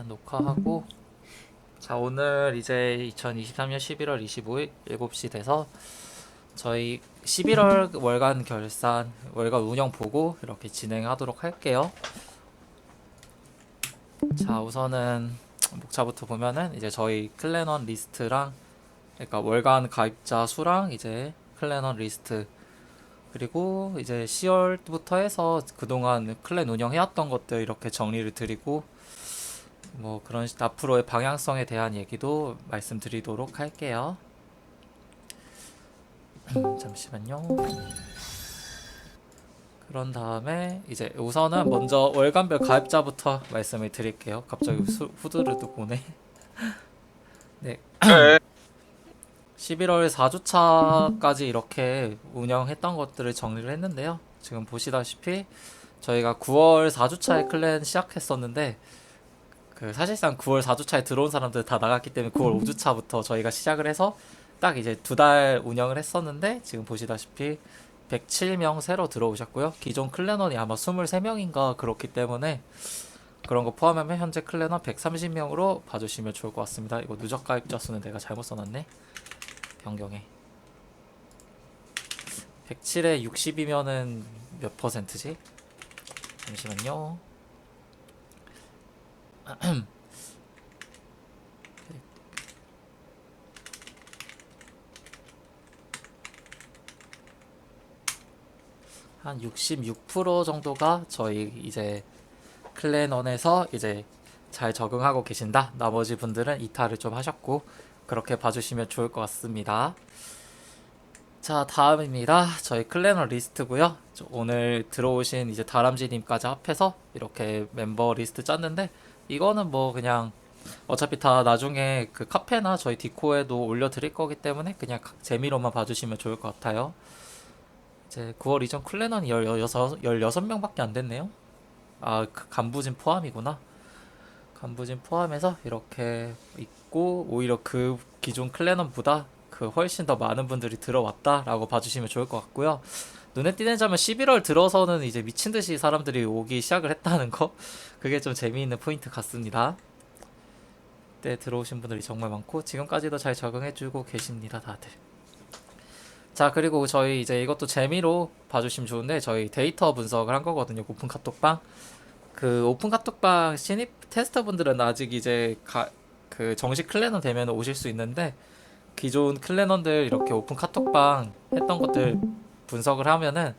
일단 녹화하고 자 오늘 이제 2023년 11월 25일 7시 돼서 저희 11월 월간 결산 월간 운영 보고 이렇게 진행하도록 할게요. 자 우선은 목차부터 보면은 이제 저희 클랜원 리스트랑 그러니까 월간 가입자 수랑 이제 클랜원 리스트 그리고 이제 10월부터 해서 그동안 클랜 운영해왔던 것들 이렇게 정리를 드리고 뭐 그런 식- 앞으로의 방향성에 대한 얘기도 말씀드리도록 할게요. 잠시만요. 그런 다음에 이제 우선은 먼저 월간별 가입자부터 말씀을 드릴게요. 갑자기 수, 후드르드 보네. 네. 네. 11월 4주차까지 이렇게 운영했던 것들을 정리를 했는데요. 지금 보시다시피 저희가 9월 4주차에 클랜 시작했었는데 그 사실상 9월 4주차에 들어온 사람들 다 나갔기 때문에 9월 5주차부터 저희가 시작을 해서 딱 이제 두 달 운영을 했었는데 지금 보시다시피 107명 새로 들어오셨고요. 기존 클랜원이 아마 23명인가 그렇기 때문에 그런 거 포함하면 현재 클랜원 130명으로 봐주시면 좋을 것 같습니다. 이거 누적 가입자 수는 내가 잘못 써놨네. 변경해. 107에 60이면은 몇 퍼센트지? 잠시만요. 한 66% 정도가 저희 이제 클랜원에서 이제 잘 적응하고 계신다. 나머지 분들은 이탈을 좀 하셨고 그렇게 봐주시면 좋을 것 같습니다. 자 다음입니다. 저희 클랜원 리스트고요. 저 오늘 들어오신 이제 다람쥐님까지 합해서 이렇게 멤버 리스트 짰는데 이거는 뭐 그냥 어차피 다 나중에 그 카페나 저희 디코에도 올려드릴 거기 때문에 그냥 각 재미로만 봐주시면 좋을 것 같아요. 이제 9월 이전 클랜원이 16, 16명밖에 안 됐네요. 아, 그 간부진 포함이구나. 간부진 포함해서 이렇게 있고, 오히려 그 기존 클랜원보다 그 훨씬 더 많은 분들이 들어왔다라고 봐주시면 좋을 것 같고요. 눈에 띄는 점은 11월 들어서는 이제 미친 듯이 사람들이 오기 시작을 했다는 거. 그게 좀 재미있는 포인트 같습니다. 때 들어오신 분들이 정말 많고, 지금까지도 잘 적응해주고 계십니다, 다들. 자 그리고 저희 이제 이것도 재미로 봐주시면 좋은데 저희 데이터 분석을 한 거거든요 오픈 카톡방 그 오픈 카톡방 신입 테스터분들은 아직 이제 가, 그 정식 클랜원 되면 오실 수 있는데 기존 클랜원들 이렇게 오픈 카톡방 했던 것들 분석을 하면은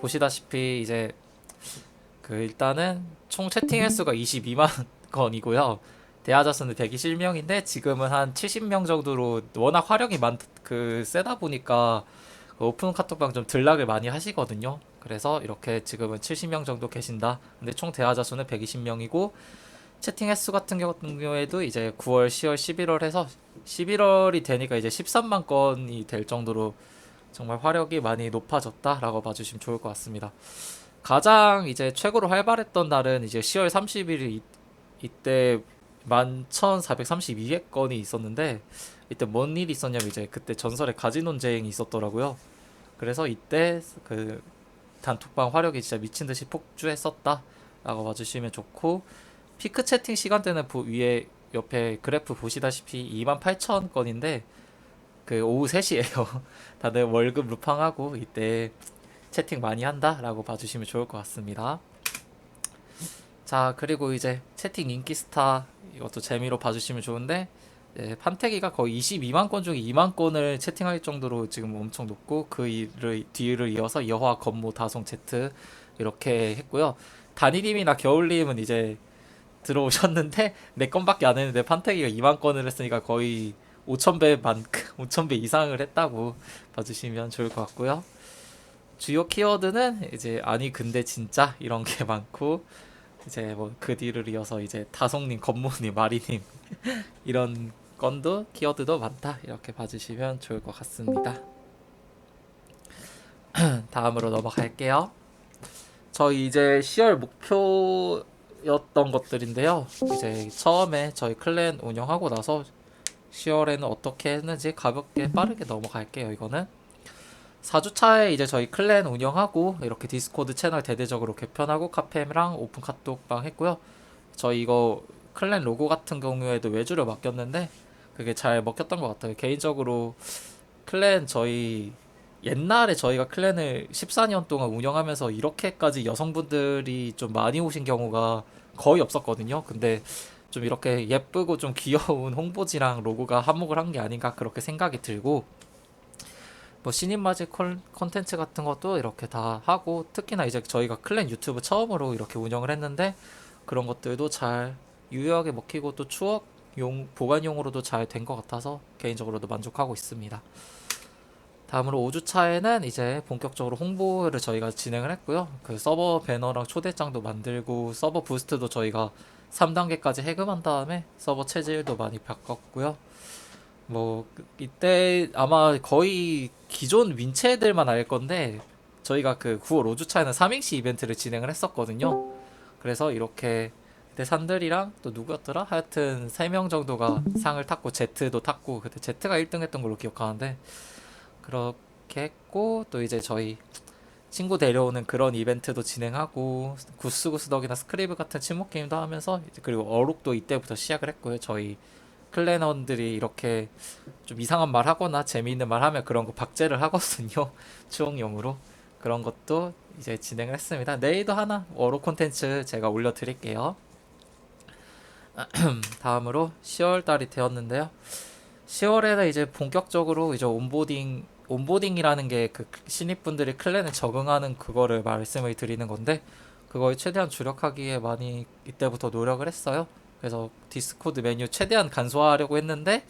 보시다시피 이제 그 일단은 총 채팅 횟수가 22만 건이고요 대하자 수는 121명인데 지금은 한 70명 정도로 워낙 화력이 많, 그 세다 보니까 그 오픈 카톡방 좀 들락을 많이 하시거든요. 그래서 이렇게 지금은 70명 정도 계신다. 근데 총 대하자 수는 120명이고 채팅 횟수 같은 경우에도 이제 9월, 10월, 11월 해서 11월이 되니까 이제 13만 건이 될 정도로 정말 화력이 많이 높아졌다라고 봐주시면 좋을 것 같습니다. 가장 이제 최고로 활발했던 날은 이제 10월 30일 이, 이때 11,432건이 있었는데 이때 뭔 일이 있었냐면 이제 그때 전설의 가지 논쟁이 있었더라고요. 그래서 이때 그 단톡방 화력이 진짜 미친 듯이 폭주했었다라고 봐주시면 좋고 피크 채팅 시간대는 보- 위에 옆에 그래프 보시다시피 28,000건인데 그 오후 3시에요. 다들 월급 루팡하고 이때 채팅 많이 한다라고 봐주시면 좋을 것 같습니다. 자 그리고 이제 채팅 인기 스타 이것도 재미로 봐주시면 좋은데 예, 판태기가 거의 22만 건 중에 2만 건을 채팅할 정도로 지금 엄청 높고 그 일을 뒤를 이어서 여화 건모 다송 제트 이렇게 했고요. 단이님이나 겨울님은 이제 들어오셨는데 네 건밖에 안 했는데 판태기가 2만 건을 했으니까 거의 5,000배 만 5,000배 이상을 했다고 봐주시면 좋을 것 같고요. 주요 키워드는 이제 아니 근데 진짜 이런 게 많고 이제 뭐 그 뒤를 이어서 이제 다송님, 건모님, 마리님 이런 건도 키워드도 많다 이렇게 봐주시면 좋을 것 같습니다. 다음으로 넘어갈게요. 저희 이제 10월 목표였던 것들인데요. 이제 처음에 저희 클랜 운영하고 나서 10월에는 어떻게 했는지 가볍게 빠르게 넘어갈게요. 이거는 4주차에 이제 저희 클랜 운영하고 이렇게 디스코드 채널 대대적으로 개편하고 카페랑 오픈 카톡방 했고요. 저희 이거 클랜 로고 같은 경우에도 외주를 맡겼는데 그게 잘 먹혔던 것 같아요. 개인적으로 클랜 저희 옛날에 저희가 클랜을 14년 동안 운영하면서 이렇게까지 여성분들이 좀 많이 오신 경우가 거의 없었거든요. 근데 좀 이렇게 예쁘고 좀 귀여운 홍보지랑 로고가 한몫을 한 게 아닌가 그렇게 생각이 들고 뭐 신인 맞이 콘- 콘텐츠 같은 것도 이렇게 다 하고 특히나 이제 저희가 클랜 유튜브 처음으로 이렇게 운영을 했는데 그런 것들도 잘 유효하게 먹히고 또 추억용 보관용으로도 잘 된 것 같아서 개인적으로도 만족하고 있습니다. 다음으로 5주차에는 이제 본격적으로 홍보를 저희가 진행을 했고요. 그 서버 배너랑 초대장도 만들고 서버 부스트도 저희가 3단계까지 해금한 다음에 서버 체질도 많이 바꿨고요. 뭐 그- 이때 아마 거의 기존 윈체들만 알 건데 저희가 그 9월 5주차에는 3행시 이벤트를 진행을 했었거든요. 그래서 이렇게 그때 산들이랑 또 누구였더라? 하여튼 3명 정도가 상을 탔고 제트도 탔고 그때 제트가 1등 했던 걸로 기억하는데 그렇게 했고 또 이제 저희 친구 데려오는 그런 이벤트도 진행하고 구스구스덕이나 스크리브 같은 친목 게임도 하면서 그리고 어록도 이때부터 시작을 했고요. 저희 클랜원들이 이렇게 좀 이상한 말 하거나 재미있는 말 하면 그런 거 박제를 하거든요. 추억용으로 그런 것도 이제 진행을 했습니다. 내일도 하나 어록 콘텐츠 제가 올려드릴게요. 다음으로 10월 달이 되었는데요. 10월에는 이제 본격적으로 이제 온보딩 온보딩이라는 게 그 신입분들이 클랜에 적응하는 그거를 말씀을 드리는 건데 그거에 최대한 주력하기에 많이 이때부터 노력을 했어요. 그래서 디스코드 메뉴 최대한 간소화하려고 했는데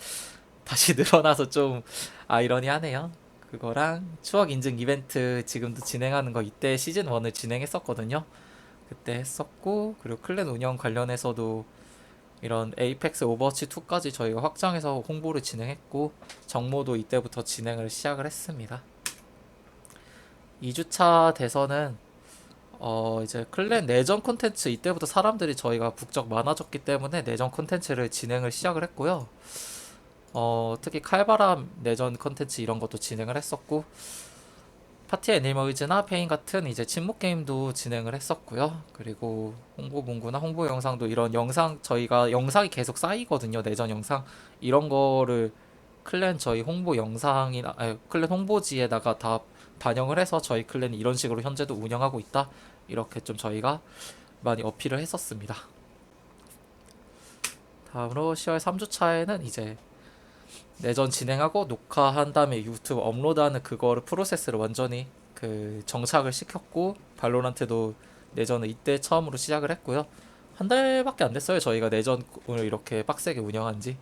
다시 늘어나서 좀 아이러니하네요. 그거랑 추억 인증 이벤트 지금도 진행하는 거 이때 시즌 1을 진행했었거든요. 그때 했었고 그리고 클랜 운영 관련해서도 이런 에이펙스 오버워치 2까지 저희가 확장해서 홍보를 진행했고 정모도 이때부터 진행을 시작을 했습니다. 2주차 돼서는 어 이제 클랜 내전 콘텐츠 이때부터 사람들이 저희가 북적 많아졌기 때문에 내전 콘텐츠를 진행을 시작을 했고요. 어 특히 칼바람 내전 콘텐츠 이런 것도 진행을 했었고 파티 애니멀즈나 페인 같은 이제 침묵 게임도 진행을 했었고요. 그리고 홍보 문구나 홍보 영상도 이런 영상 저희가 영상이 계속 쌓이거든요. 내전 영상 이런 거를 클랜 저희 홍보 영상이나 아니, 클랜 홍보지에다가 다 반영을 해서 저희 클랜이 이런 식으로 현재도 운영하고 있다. 이렇게 좀 저희가 많이 어필을 했었습니다. 다음으로 10월 3주차에는 이제 내전 진행하고 녹화한 다음에 유튜브 업로드하는 그거를 프로세스를 완전히 그 정착을 시켰고 발로란트도 내전을 이때 처음으로 시작을 했고요. 한 달밖에 안 됐어요. 저희가 내전을 이렇게 빡세게 운영한 지.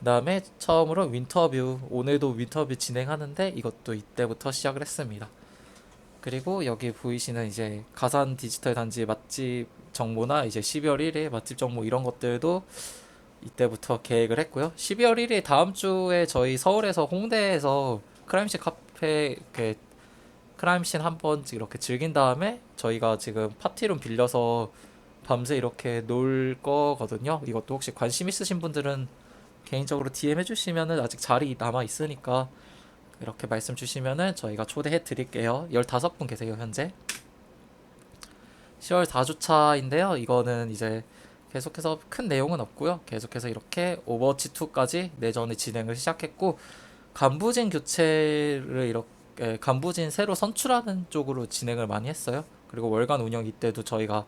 그다음에 처음으로 윈터뷰 오늘도 윈터뷰 진행하는데 이것도 이때부터 시작을 했습니다. 그리고 여기 보이시는 이제 가산 디지털 단지 맛집 정보나 이제 12월 1일 맛집 정보 이런 것들도 이때부터 계획을 했고요. 12월 1일 다음 주에 저희 서울에서 홍대에서 크라임씬 카페 이렇게 크라임씬 한번 이렇게 즐긴 다음에 저희가 지금 파티룸 빌려서 밤새 이렇게 놀 거거든요. 이것도 혹시 관심 있으신 분들은 개인적으로 DM 해주시면은 아직 자리 남아 있으니까 이렇게 말씀 주시면은 저희가 초대해 드릴게요. 15분 계세요, 현재. 10월 4주차인데요. 이거는 이제 계속해서 큰 내용은 없고요. 계속해서 이렇게 오버워치 2까지 내전을 진행을 시작했고 간부진 교체를 이렇게 간부진 새로 선출하는 쪽으로 진행을 많이 했어요. 그리고 월간 운영 이때도 저희가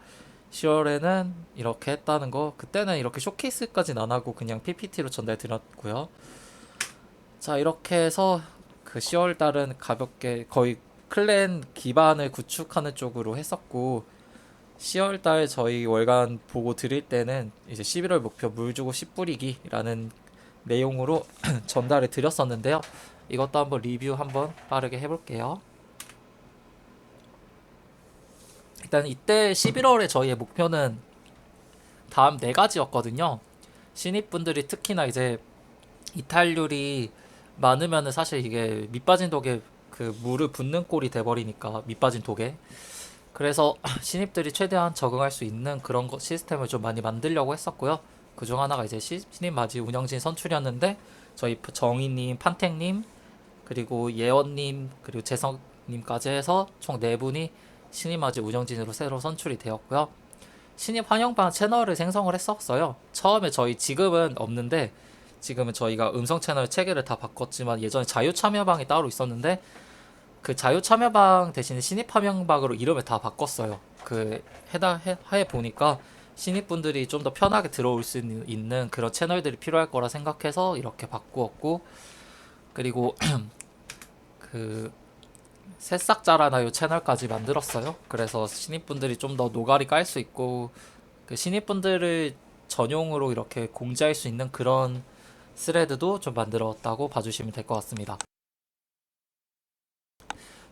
10월에는 이렇게 했다는 거 그때는 이렇게 쇼케이스까지는 안 하고 그냥 PPT로 전달 드렸고요. 자 이렇게 해서 그 10월 달은 가볍게 거의 클랜 기반을 구축하는 쪽으로 했었고 10월 달 저희 월간 보고 드릴 때는 이제 11월 목표 물 주고 씨 뿌리기라는 내용으로 전달을 드렸었는데요. 이것도 한번 리뷰 한번 빠르게 해볼게요. 일단 이때 11월에 저희의 목표는 다음 네 가지였거든요. 신입분들이 특히나 이제 이탈률이 많으면은 사실 이게 밑빠진 독에 그 물을 붓는 꼴이 돼버리니까 밑빠진 독에 그래서 신입들이 최대한 적응할 수 있는 그런 거 시스템을 좀 많이 만들려고 했었고요. 그 중 하나가 이제 시- 신입 맞이 운영진 선출이었는데 저희 정희님, 판택님 그리고 예원님 그리고 재성님까지 해서 총 네 분이 신입 맞이 운영진으로 새로 선출이 되었고요. 신입 환영방 채널을 생성을 했었어요. 처음에 저희 지금은 없는데 지금은 저희가 음성 채널 체계를 다 바꿨지만 예전에 자유 참여방이 따로 있었는데 그 자유 참여방 대신에 신입 환영방으로 이름을 다 바꿨어요. 그 해당 해, 해 보니까 신입분들이 좀 더 편하게 들어올 수 있는 그런 채널들이 필요할 거라 생각해서 이렇게 바꾸었고 그리고 그 새싹 자라나요 채널까지 만들었어요. 그래서 신입분들이 좀 더 노가리 깔 수 있고 그 신입분들을 전용으로 이렇게 공지할 수 있는 그런 스레드도 좀 만들었다고 봐주시면 될 것 같습니다.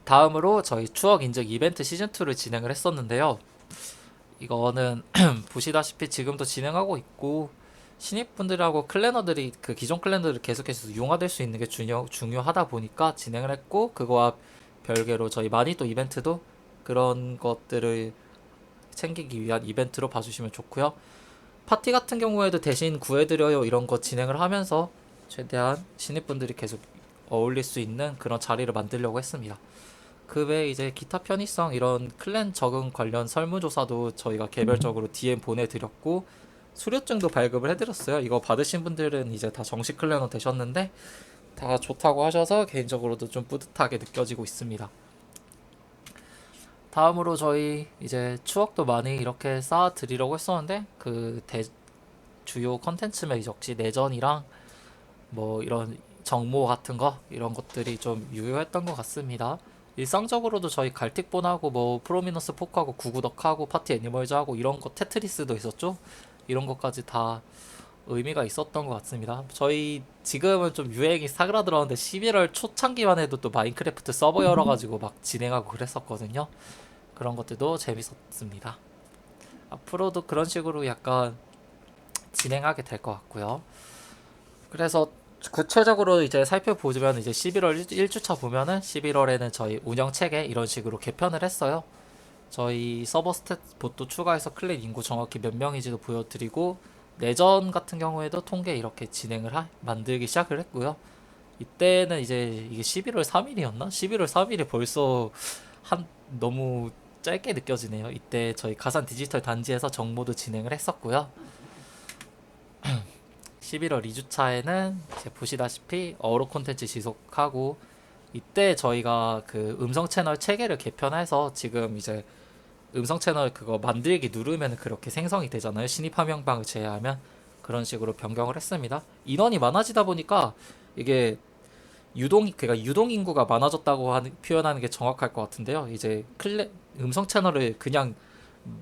다음으로 저희 추억 인증 이벤트 시즌 2를 진행을 했었는데요. 이거는 보시다시피 지금도 진행하고 있고 신입분들하고 클래너들이 그 기존 클랜들을 계속해서 융화될 수 있는 게 중요, 중요하다 보니까 진행을 했고 그거와 별개로 저희 마니또 이벤트도 그런 것들을 챙기기 위한 이벤트로 봐주시면 좋고요. 파티 같은 경우에도 대신 구해드려요 이런 거 진행을 하면서 최대한 신입분들이 계속 어울릴 수 있는 그런 자리를 만들려고 했습니다. 그 외에 이제 기타 편의성 이런 클랜 적응 관련 설문조사도 저희가 개별적으로 DM 보내드렸고 수료증도 발급을 해드렸어요. 이거 받으신 분들은 이제 다 정식 클래너 되셨는데 다 좋다고 하셔서 개인적으로도 좀 뿌듯하게 느껴지고 있습니다. 다음으로 저희 이제 추억도 많이 이렇게 쌓아 드리려고 했었는데 그 대, 주요 컨텐츠면 역시 내전이랑 뭐 이런 정모 같은 거 이런 것들이 좀 유효했던 것 같습니다. 일상적으로도 저희 갈틱본하고 뭐 프로미너스 포크하고 구구덕하고 파티 애니멀즈하고 이런 거 테트리스도 있었죠. 이런 것까지 다 의미가 있었던 것 같습니다. 저희 지금은 좀 유행이 사그라들었는데 11월 초창기만 해도 또 마인크래프트 서버 열어가지고 막 진행하고 그랬었거든요. 그런 것들도 재밌었습니다. 앞으로도 그런 식으로 약간 진행하게 될 것 같고요. 그래서 구체적으로 이제 살펴보면 이제 11월 1 주차 보면은 11월에는 저희 운영 체계 이런 식으로 개편을 했어요. 저희 서버 스탯 봇도 추가해서 클릭 인구 정확히 몇 명인지도 보여드리고 내전 같은 경우에도 통계 이렇게 진행을 하, 만들기 시작을 했고요. 이때는 이제 이게 11월 3일이었나? 11월 3일이 벌써 한 너무 짧게 느껴지네요. 이때 저희 가산 디지털 단지에서 정모도 진행을 했었고요. 11월 2주차에는 이제 보시다시피 어로 콘텐츠 지속하고 이때 저희가 그 음성 채널 체계를 개편해서 지금 이제 음성 채널 그거 만들기 누르면 그렇게 생성이 되잖아요. 신입 화면방을 제외하면 그런 식으로 변경을 했습니다. 인원이 많아지다 보니까 이게 유동 그러니까 유동 인구가 많아졌다고 하는, 표현하는 게 정확할 것 같은데요. 이제 클레 음성 채널을 그냥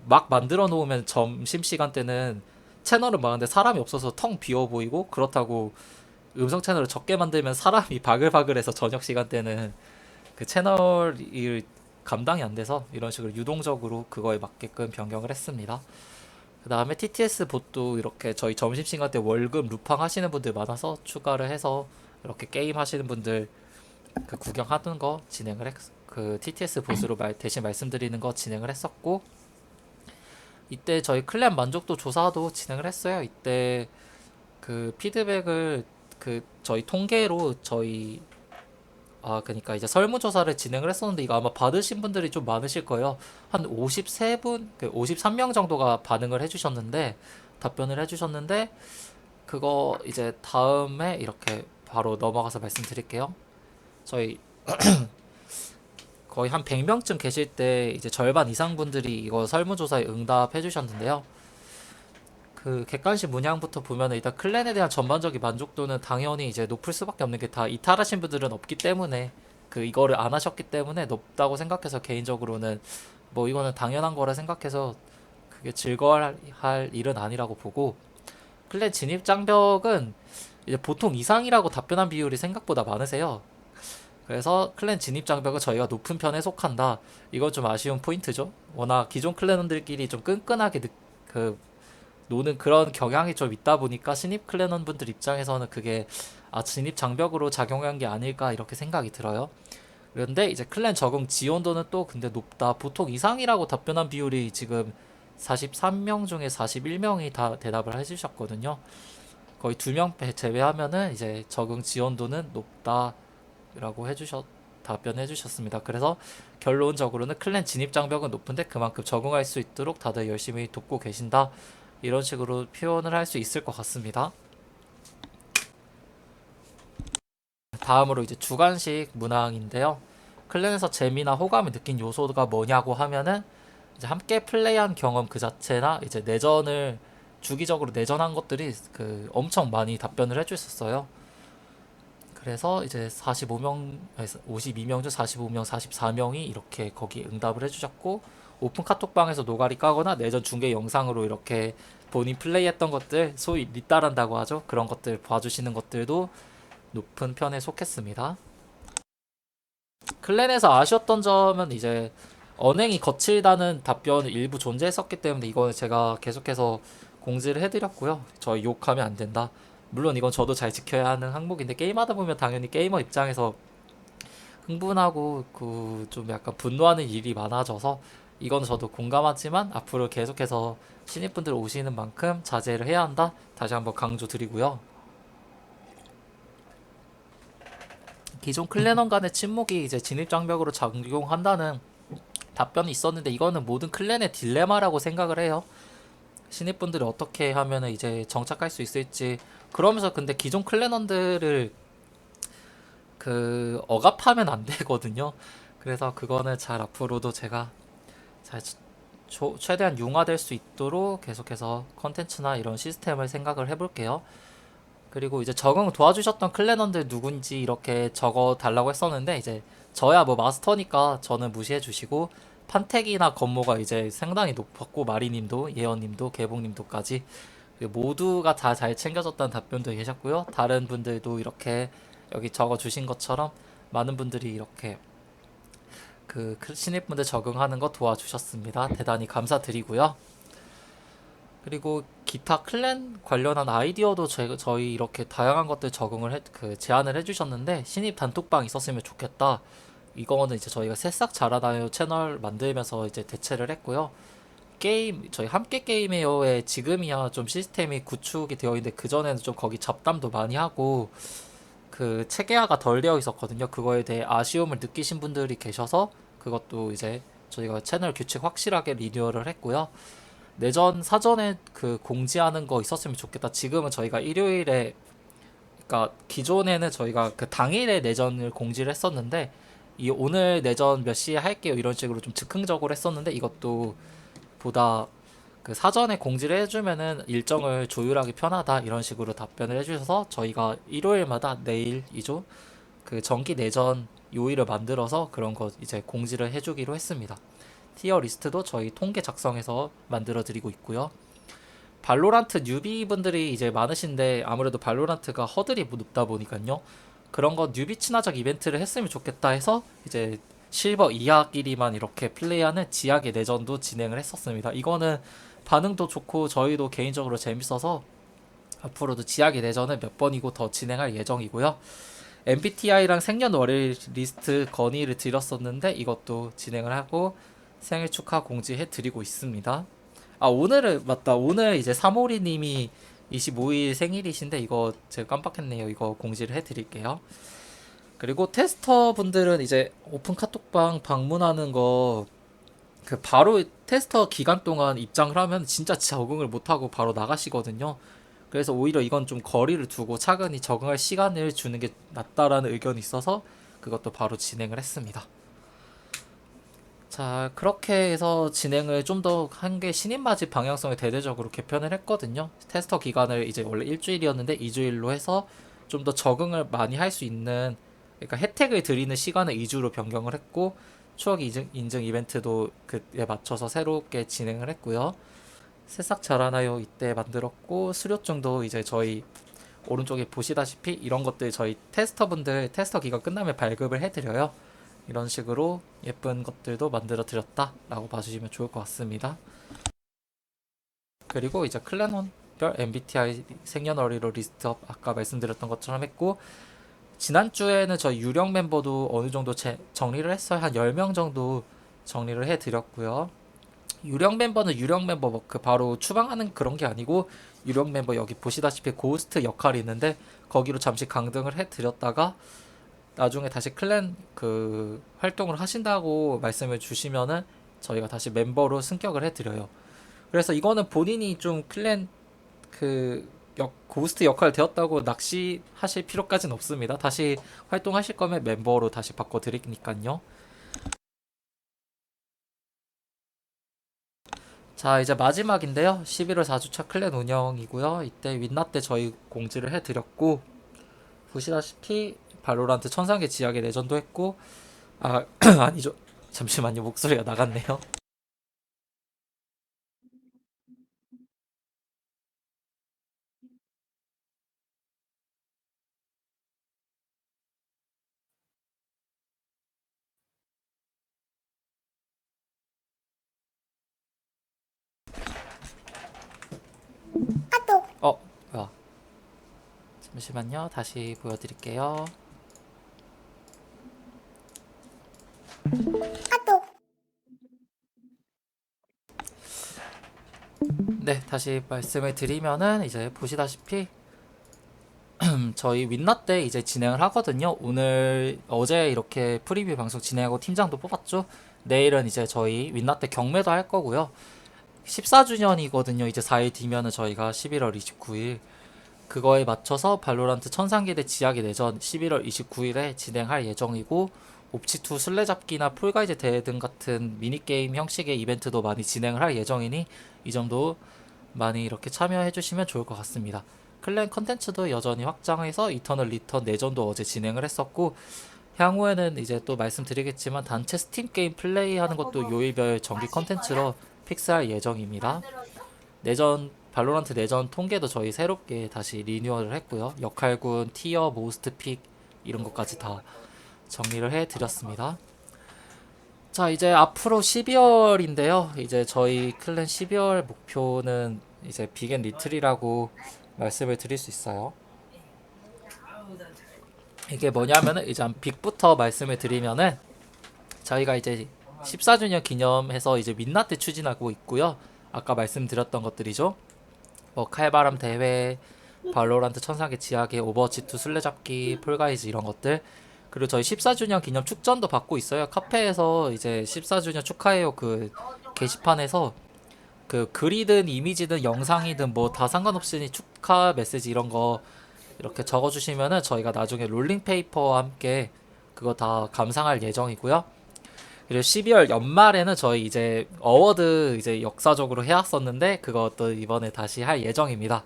막 만들어 놓으면 점심 시간 때는 채널은 많은데 사람이 없어서 텅 비어 보이고 그렇다고 음성 채널을 적게 만들면 사람이 바글바글해서 저녁 시간 때는 그 채널이 감당이 안 돼서 이런 식으로 유동적으로 그거에 맞게끔 변경을 했습니다. 그 다음에 TTS 봇도 이렇게 저희 점심시간 때 월급 루팡 하시는 분들 많아서 추가를 해서 이렇게 게임 하시는 분들 그 구경하는 거 진행을 했, 그 TTS 봇으로 말, 대신 말씀드리는 거 진행을 했었고 이때 저희 클랜 만족도 조사도 진행을 했어요. 이때 그 피드백을 그 저희 통계로 저희 아 그러니까 이제 설문조사를 진행을 했었는데 이거 아마 받으신 분들이 좀 많으실 거예요. 한 53분, 그 53명 정도가 반응을 해주셨는데 답변을 해주셨는데 그거 이제 다음에 이렇게 바로 넘어가서 말씀드릴게요. 저희 거의 한 100명쯤 계실 때 이제 절반 이상 분들이 이거 설문조사에 응답해 주셨는데요. 그 객관식 문양부터 보면 일단 클랜에 대한 전반적인 만족도는 당연히 이제 높을 수밖에 없는 게 다 이탈하신 분들은 없기 때문에 그 이거를 안 하셨기 때문에 높다고 생각해서 개인적으로는 뭐 이거는 당연한 거라 생각해서 그게 즐거워할 일은 아니라고 보고 클랜 진입 장벽은 이제 보통 이상이라고 답변한 비율이 생각보다 많으세요. 그래서 클랜 진입 장벽은 저희가 높은 편에 속한다. 이건 좀 아쉬운 포인트죠. 워낙 기존 클랜원들끼리 좀 끈끈하게 느, 그 노는 그런 경향이 좀 있다 보니까 신입 클랜원 분들 입장에서는 그게 아 진입 장벽으로 작용한 게 아닐까 이렇게 생각이 들어요. 그런데 이제 클랜 적응 지원도는 또 근데 높다. 보통 이상이라고 답변한 비율이 지금 43명 중에 41명이 다 대답을 해주셨거든요. 거의 두명 제외하면은 이제 적응 지원도는 높다 라고 해주셨다 답변해 주셨습니다. 그래서 결론적으로는 클랜 진입 장벽은 높은데 그만큼 적응할 수 있도록 다들 열심히 돕고 계신다. 이런 식으로 표현을 할 수 있을 것 같습니다. 다음으로 이제 주관식 문항인데요. 클랜에서 재미나 호감을 느낀 요소가 뭐냐고 하면은 이제 함께 플레이한 경험 그 자체나 이제 내전을 주기적으로 내전한 것들이 그 엄청 많이 답변을 해주셨어요. 그래서 이제 45명, 52명 중 45명, 44명이 이렇게 거기 응답을 해주셨고 오픈 카톡방에서 노가리 까거나 내전 중계 영상으로 이렇게 본인 플레이했던 것들 소위 리따란다고 하죠. 그런 것들 봐주시는 것들도 높은 편에 속했습니다. 클랜에서 아쉬웠던 점은 이제 언행이 거칠다는 답변이 일부 존재했었기 때문에 이거는 제가 계속해서 공지를 해드렸고요. 저희 욕하면 안 된다. 물론 이건 저도 잘 지켜야 하는 항목인데 게임하다 보면 당연히 게이머 입장에서 흥분하고 그 좀 약간 분노하는 일이 많아져서 이건 저도 공감하지만 앞으로 계속해서 신입분들 오시는 만큼 자제를 해야 한다. 다시 한번 강조드리고요. 기존 클랜원 간의 침묵이 이제 진입 장벽으로 작용한다는 답변이 있었는데 이거는 모든 클랜의 딜레마라고 생각을 해요. 신입분들이 어떻게 하면은 이제 정착할 수 있을지 그러면서 근데 기존 클랜원들을 그 억압하면 안 되거든요. 그래서 그거는 잘 앞으로도 제가 잘 조- 최대한 융화될 수 있도록 계속해서 컨텐츠나 이런 시스템을 생각을 해볼게요. 그리고 이제 적응 도와주셨던 클랜원들 누군지 이렇게 적어 달라고 했었는데 이제 저야 뭐 마스터니까 저는 무시해 주시고 판택이나 건모가 이제 상당히 높았고 마리님도 예언님도 개봉님도까지 모두가 다 잘 챙겨줬다는 답변도 계셨고요. 다른 분들도 이렇게 여기 적어 주신 것처럼 많은 분들이 이렇게 그 신입분들 적응하는 거 도와주셨습니다. 대단히 감사드리고요. 그리고 기타 클랜 관련한 아이디어도 제, 저희 이렇게 다양한 것들 적응을 해, 그 제안을 해주셨는데 신입 단톡방 있었으면 좋겠다. 이거는 이제 저희가 새싹 자라나요 채널 만들면서 이제 대체를 했고요. 게임 저희 함께 게임해요에 지금이야 좀 시스템이 구축이 되어 있는데 그 전에는 좀 거기 잡담도 많이 하고 그 체계화가 덜 되어 있었거든요. 그거에 대해 아쉬움을 느끼신 분들이 계셔서 그것도 이제 저희가 채널 규칙 확실하게 리뉴얼을 했고요. 내전 사전에 그 공지하는 거 있었으면 좋겠다. 지금은 저희가 일요일에 그러니까 기존에는 저희가 그 당일에 내전을 공지를 했었는데 이 오늘 내전 몇 시에 할게요 이런 식으로 좀 즉흥적으로 했었는데 이것도 보다 그 사전에 공지를 해주면은 일정을 조율하기 편하다 이런 식으로 답변을 해주셔서 저희가 일요일마다 내일이죠 그 정기 내전 요일을 만들어서 그런 거 이제 공지를 해주기로 했습니다. 티어 리스트도 저희 통계 작성해서 만들어 드리고 있고요. 발로란트 뉴비 분들이 이제 많으신데 아무래도 발로란트가 허들이 높다 보니까요. 그런 거 뉴비 친화적 이벤트를 했으면 좋겠다 해서 이제 실버 이하끼리만 이렇게 플레이하는 지하계 내전도 진행을 했었습니다. 이거는 반응도 좋고 저희도 개인적으로 재밌어서 앞으로도 지하계 내전을 몇 번이고 더 진행할 예정이고요. MBTI랑 생년월일 리스트 건의를 드렸었는데 이것도 진행을 하고 생일 축하 공지해 드리고 있습니다. 아 오늘은 맞다 오늘 이제 사모리 님이 25일 생일이신데 이거 제가 깜빡했네요. 이거 공지를 해 드릴게요. 그리고 테스터 분들은 이제 오픈 카톡방 방문하는 거 그 바로 테스터 기간 동안 입장을 하면 진짜 적응을 못하고 바로 나가시거든요. 그래서 오히려 이건 좀 거리를 두고 차근히 적응할 시간을 주는 게 낫다라는 의견이 있어서 그것도 바로 진행을 했습니다. 자, 그렇게 해서 진행을 좀 더 한 게 신입 맞이 방향성을 대대적으로 개편을 했거든요. 테스터 기간을 이제 원래 일주일이었는데 2주일로 해서 좀 더 적응을 많이 할 수 있는 그러니까 혜택을 드리는 시간을 2주로 변경을 했고 추억 인증, 인증 이벤트도 그에 맞춰서 새롭게 진행을 했고요. 새싹 자라나요 이때 만들었고 수료증도 이제 저희 오른쪽에 보시다시피 이런 것들 저희 테스터분들 테스터 기간 끝나면 발급을 해드려요. 이런 식으로 예쁜 것들도 만들어 드렸다라고 봐주시면 좋을 것 같습니다. 그리고 이제 클랜원별 MBTI 생년월일로 리스트업 아까 말씀드렸던 것처럼 했고 지난주에는 저희 유령 멤버도 어느 정도 제, 정리를 했어요. 한 10명 정도 정리를 해 드렸고요. 유령 멤버는 유령 멤버 뭐그 바로 추방하는 그런 게 아니고 유령 멤버 여기 보시다시피 고스트 역할이 있는데 거기로 잠시 강등을 해 드렸다가 나중에 다시 클랜 그 활동을 하신다고 말씀을 주시면은 저희가 다시 멤버로 승격을 해드려요. 그래서 이거는 본인이 좀 클랜 그 역, 고스트 역할 되었다고 낚시하실 필요까지는 없습니다. 다시 활동하실 거면 멤버로 다시 바꿔드리니까요. 자, 이제 마지막인데요. 11월 4주차 클랜 운영이고요. 이때 윈나 때 저희 공지를 해드렸고, 보시다시피 발로란트 천상계 지하계 내전도 했고, 아, 아니죠. 잠시만요. 목소리가 나갔네요. 어, 뭐야. 잠시만요. 다시 보여드릴게요. 네, 다시 말씀을 드리면은 이제 보시다시피 저희 윈나 때 이제 진행을 하거든요. 오늘 어제 이렇게 프리뷰 방송 진행하고 팀장도 뽑았죠. 내일은 이제 저희 윈나 때 경매도 할 거고요. 14주년이거든요. 이제 4일 뒤면은 저희가 11월 29일 그거에 맞춰서 발로란트 천상계대 지하계 내전 11월 29일에 진행할 예정이고 옵치2 술래잡기나 폴가이즈 대회 등 같은 미니게임 형식의 이벤트도 많이 진행을 할 예정이니 이 정도 많이 이렇게 참여해 주시면 좋을 것 같습니다. 클랜 컨텐츠도 여전히 확장해서 이터널 리턴 내전도 어제 진행을 했었고 향후에는 이제 또 말씀드리겠지만 단체 스팀 게임 플레이하는 것도 요일별 정기 컨텐츠로 픽스할 예정입니다. 내전 발로란트 내전 통계도 저희 새롭게 다시 리뉴얼을 했고요. 역할군, 티어, 모스트 픽 이런 것까지 다 정리를 해 드렸습니다. 자, 이제 앞으로 12월인데요. 이제 저희 클랜 12월 목표는 이제 비겐 리틀이라고 말씀을 드릴 수 있어요. 이게 뭐냐면은 이제 한 빅부터 말씀을 드리면은 저희가 이제 14주년 기념해서 이제 때 추진하고 있고요. 아까 말씀드렸던 것들이죠. 뭐 칼바람 대회, 발로란트 천상계 지하계, 오버워치 2 술래잡기, 폴가이즈 이런 것들. 그리고 저희 14주년 기념 축전도 받고 있어요. 카페에서 이제 14주년 축하해요 그 게시판에서 그 글이든 이미지든 영상이든 뭐 다 상관없으니 축하 메시지 이런 거 이렇게 적어주시면은 저희가 나중에 롤링 페이퍼와 함께 그거 다 감상할 예정이고요. 그리고 12월 연말에는 저희 이제 어워드 이제 역사적으로 해왔었는데 그것도 이번에 다시 할 예정입니다.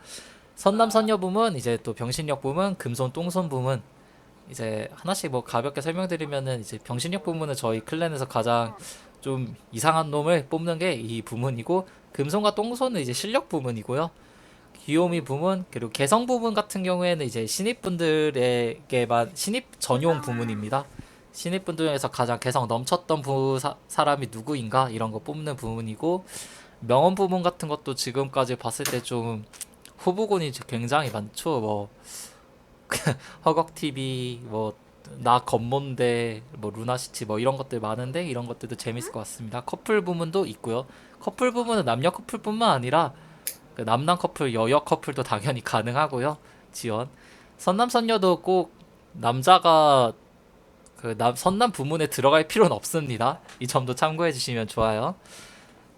선남 선녀 부문 이제 또 병신력 부문 금손 똥손 부문 이제 하나씩 뭐 가볍게 설명드리면은 이제 병신력 부문은 저희 클랜에서 가장 좀 이상한 놈을 뽑는 게 이 부문이고 금손과 똥손은 이제 실력 부문이고요. 귀요미 부문 그리고 개성 부문 같은 경우에는 이제 신입분들에게만 신입 전용 부문입니다. 신입분들 중에서 가장 개성 넘쳤던 부 사, 사람이 누구인가 이런 거 뽑는 부문이고 명언 부문 같은 것도 지금까지 봤을 때 좀 후보군이 굉장히 많죠. 뭐 허걱 TV 뭐 나 건몬데 뭐 루나시티 뭐 이런 것들 많은데 이런 것들도 재밌을 것 같습니다. 커플 부문도 있고요. 커플 부문은 남녀 커플뿐만 아니라 그 남남 커플, 여여 커플도 당연히 가능하고요. 지원. 선남 선녀도 꼭 남자가 그 남, 선남 부문에 들어갈 필요는 없습니다. 이 점도 참고해 주시면 좋아요.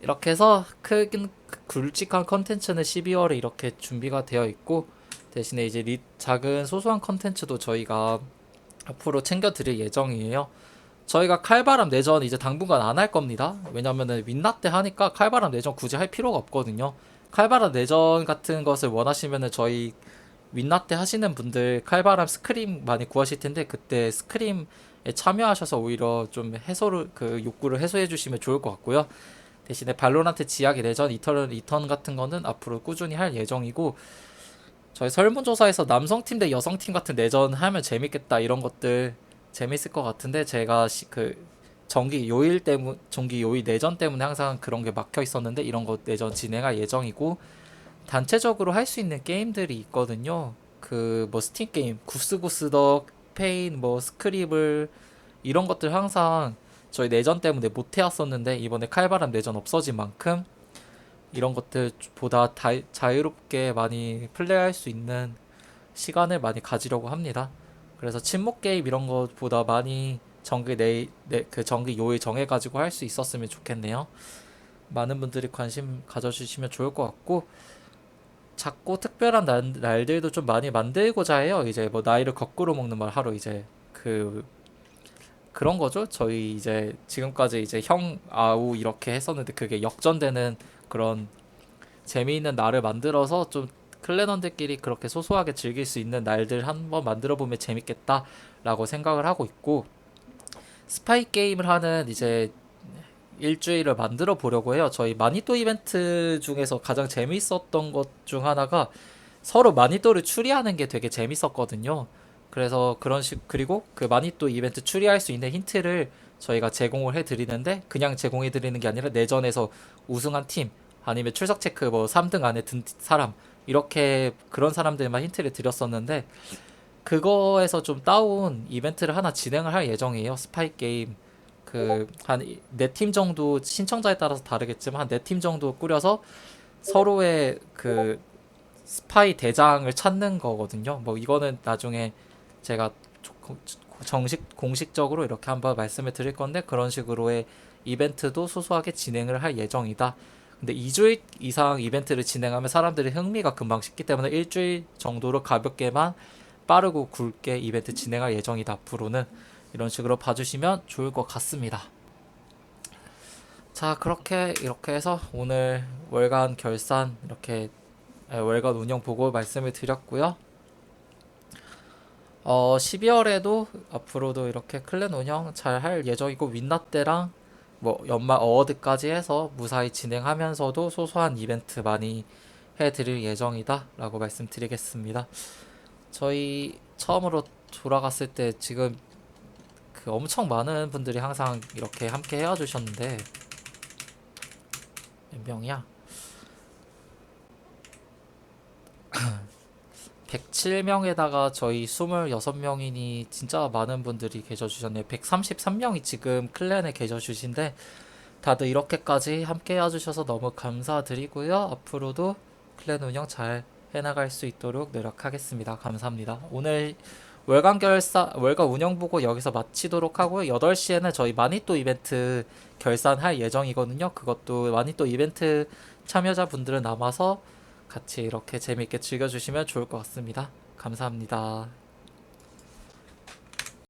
이렇게 해서 큰 굵직한 컨텐츠는 12월에 이렇게 준비가 되어 있고 대신에 이제 리, 작은 소소한 컨텐츠도 저희가 앞으로 챙겨 드릴 예정이에요. 저희가 칼바람 내전 이제 당분간 안 할 겁니다. 왜냐면은 윈나 때 하니까 칼바람 내전 굳이 할 필요가 없거든요. 칼바람 내전 같은 것을 원하시면은 저희 윈나 때 하시는 분들 칼바람 스크림 많이 구하실 텐데 그때 스크림에 참여하셔서 오히려 좀 해소를 그 욕구를 해소해 주시면 좋을 것 같고요. 대신에 발로란트 지하계 내전 이터널 리턴 같은 거는 앞으로 꾸준히 할 예정이고 저희 설문조사에서 남성팀 대 여성팀 같은 내전 하면 재밌겠다 이런 것들 재밌을 것 같은데 제가 시, 그 정기 요일 때문 정기 요일 내전 때문에 항상 그런 게 막혀 있었는데 이런 거 내전 진행할 예정이고 단체적으로 할 수 있는 게임들이 있거든요. 그 뭐 스팀 게임 구스구스덕 페인 뭐 스크립을 이런 것들 항상 저희 내전 때문에 못 해왔었는데 이번에 칼바람 내전 없어진 만큼 이런 것들보다 다, 자유롭게 많이 플레이할 수 있는 시간을 많이 가지려고 합니다. 그래서 침묵 게임 이런 것보다 많이 정기 내, 내, 그 정기 요일 정해가지고 할 수 있었으면 좋겠네요. 많은 분들이 관심 가져주시면 좋을 것 같고 작고 특별한 날, 날들도 좀 많이 만들고자 해요. 이제 뭐 나이를 거꾸로 먹는 말 하러 이제 그 그런 거죠. 저희 이제 지금까지 이제 형 아우 이렇게 했었는데 그게 역전되는 그런 재미있는 날을 만들어서 좀 클랜원들끼리 그렇게 소소하게 즐길 수 있는 날들 한번 만들어 보면 재밌겠다라고 생각을 하고 있고 스파이 게임을 하는 이제 일주일을 만들어 보려고 해요. 저희 마니또 이벤트 중에서 가장 재밌었던 것 중 하나가 서로 마니또를 추리하는 게 되게 재밌었거든요. 그래서 그런 식 그리고 그 마니또 이벤트 추리할 수 있는 힌트를 저희가 제공을 해 드리는데 그냥 제공해 드리는 게 아니라 내전에서 우승한 팀 아니면 출석 체크 뭐 3등 안에 든 사람 이렇게 그런 사람들만 힌트를 드렸었는데 그거에서 좀 따온 이벤트를 하나 진행을 할 예정이에요. 스파이 게임 그 한 네 팀 정도 신청자에 따라서 다르겠지만 한 네 팀 정도 꾸려서 서로의 그 스파이 대장을 찾는 거거든요. 뭐 이거는 나중에 제가 조- 정식 공식적으로 이렇게 한번 말씀을 드릴 건데 그런 식으로의 이벤트도 소소하게 진행을 할 예정이다. 근데 2주일 이상 이벤트를 진행하면 사람들이 흥미가 금방 식기 때문에 일주일 정도로 가볍게만 빠르고 굵게 이벤트 진행할 예정이다. 앞으로는 이런 식으로 봐주시면 좋을 것 같습니다. 자, 그렇게 이렇게 해서 오늘 월간 결산 이렇게 에, 월간 운영 보고 말씀을 드렸고요. 어, 12월에도 앞으로도 이렇게 클랜 운영 잘 할 예정이고 윈나 때랑 뭐 연말 어워드까지 해서 무사히 진행하면서도 소소한 이벤트 많이 해드릴 예정이다라고 말씀드리겠습니다. 저희 처음으로 돌아갔을 때 지금 그 엄청 많은 분들이 항상 이렇게 함께 해와주셨는데 몇 명이야? 107명에다가 저희 26명이니 진짜 많은 분들이 계셔 주셨네요. 133명이 지금 클랜에 계셔 주신데 다들 이렇게까지 함께 해주셔서 너무 감사드리고요. 앞으로도 클랜 운영 잘 해나갈 수 있도록 노력하겠습니다. 감사합니다. 오늘 월간 결산, 월간 운영 보고 여기서 마치도록 하고요. 8시에는 저희 마니또 이벤트 결산할 예정이거든요. 그것도 마니또 이벤트 참여자분들은 남아서 같이 이렇게 재밌게 즐겨 주시면 좋을 것 같습니다. 감사합니다.